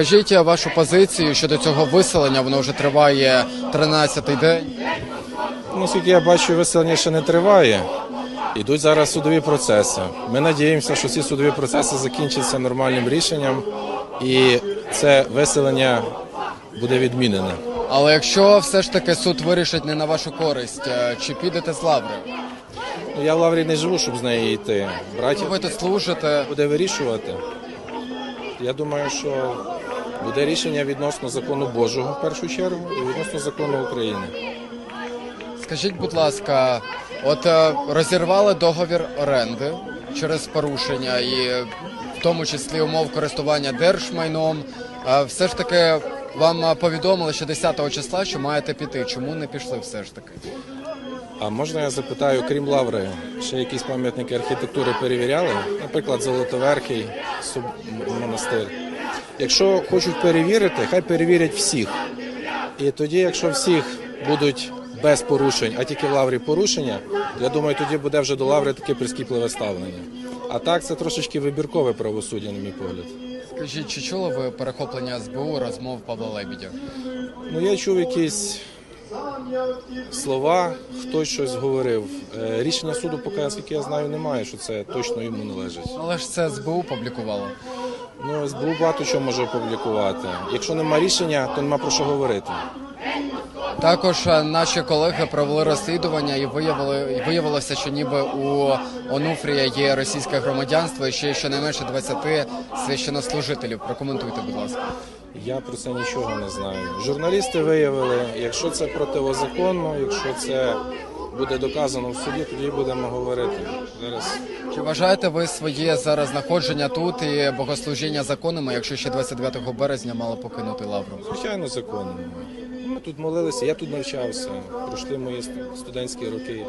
Скажіть вашу позицію щодо цього виселення, воно вже триває 13-й день. Наскільки я бачу, виселення ще не триває. Йдуть зараз судові процеси. Ми надіємося, що ці судові процеси закінчаться нормальним рішенням, і це виселення буде відмінене. Але якщо все ж таки суд вирішить не на вашу користь, е, чи підете з лаври? Ну, я в Лаврі не живу, щоб з неї йти. Братів Ви тут служите. буде вирішувати. Я думаю, що буде рішення відносно закону Божого в першу чергу і відносно закону України. Скажіть, будь ласка, от е, розірвали договір оренди через порушення і е, в тому числі умов користування держмайном. Все ж таки вам е, повідомили, що 10 числа, що маєте піти. Чому не пішли все ж таки? А можна я запитаю, крім Лаври, ще якісь пам'ятники архітектури перевіряли? Наприклад, Золотоверхий монастир. Якщо хочуть перевірити, хай перевірять всіх. І тоді, якщо всіх будуть без порушень, а тільки в Лаврі порушення, я думаю, тоді буде вже до Лаври таке прискіпливе ставлення. А так це трошечки вибіркове правосуддя, на мій погляд. Скажіть, чи чули ви перехоплення СБУ розмов Павла Лебідя? Ну, я чув якісь слова, хтось щось говорив. Е, Рішення суду, поки, наскільки я знаю, немає, що це точно йому належить. Але ж це СБУ публікувало. Ну, СБУ багато чого може опублікувати. Якщо нема рішення, то нема про що говорити. Також е, наші колеги провели розслідування і виявили і виявилося, що ніби у Онуфрія є російське громадянство і ще щонайменше 20 священнослужителів. Прокоментуйте, будь ласка. Я про це нічого не знаю. Журналісти виявили, якщо це противозаконно, якщо це буде доказано в суді, тоді будемо говорити. Зараз Чи вважаєте ви своє зараз знаходження тут і богослужіння законами, якщо ще 29 березня мало покинути лавру? Звичайно, законно. Ми тут молилися, я тут навчався, пройшли мої студентські роки.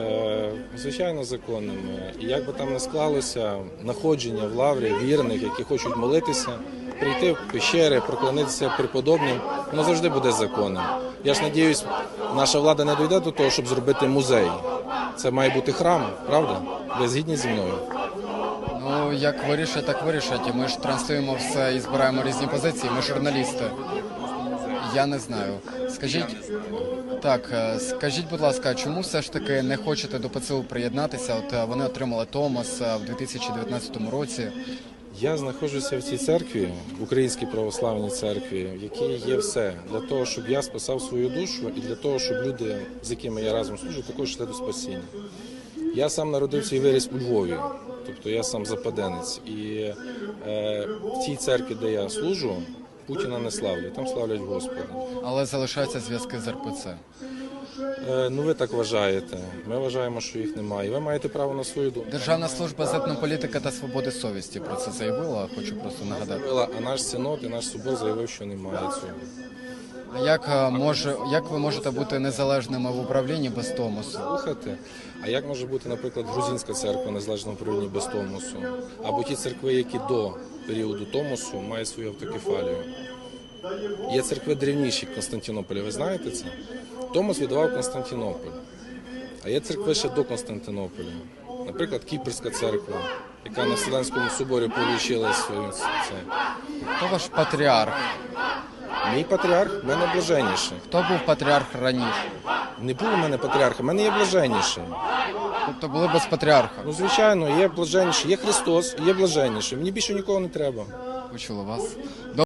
Е, звичайно, законними. І як би там не склалося, находження в лаврі вірних, які хочуть молитися, прийти в пещери, проклонитися преподобним, воно завжди буде законним. Я ж надіюсь, наша влада не дійде до того, щоб зробити музей. Це має бути храм, правда? Ви згідні зі мною? Ну як вирішать, так вирішать. Ми ж транслюємо все і збираємо різні позиції. Ми журналісти. Я не знаю. Скажіть так, е, скажіть, будь ласка, чому все ж таки не хочете до ПЦУ приєднатися? От е, вони отримали Томос е, в 2019 році. Я знаходжуся в цій церкві, в Українській православній церкві, в якій є все для того, щоб я спасав свою душу, і для того, щоб люди, з якими я разом служу, також йшли до спасіння. Я сам народився і виріс у Львові, тобто я сам западенець. І е, в цій церкві, де я служу, Путіна не славлять, там славлять Господа. Але залишаються зв'язки з РПЦ. Е, ну ви так вважаєте. Ми вважаємо, що їх немає. Ви маєте право на свою думку. Державна служба з етнополітики та свободи совісті про це заявила. Хочу просто нагадати. А наш синод і наш собор заявив, що немає цього. А як е, може як ви можете бути незалежними в управлінні без Томосу? Слухати. А як може бути, наприклад, грузинська церква незалежно управління без Томосу? Або ті церкви, які до періоду Томосу мають свою автокефалію? Є церкви древніші Константинополя, ви знаєте це? Томос віддавав Константинополь. А є церкви ще до Константинополя. Наприклад, Кіпрська церква, яка на Вселенському соборі отримала свою це. Хто ваш патріарх? Мій патріарх в мене блаженніший. Хто був патріарх раніше? Не було в мене патріарха, в мене є блаженніший. Тобто були без патріарха? Ну, звичайно, є блаженніший, є Христос, є блаженніший. Мені більше нікого не треба. Почули вас.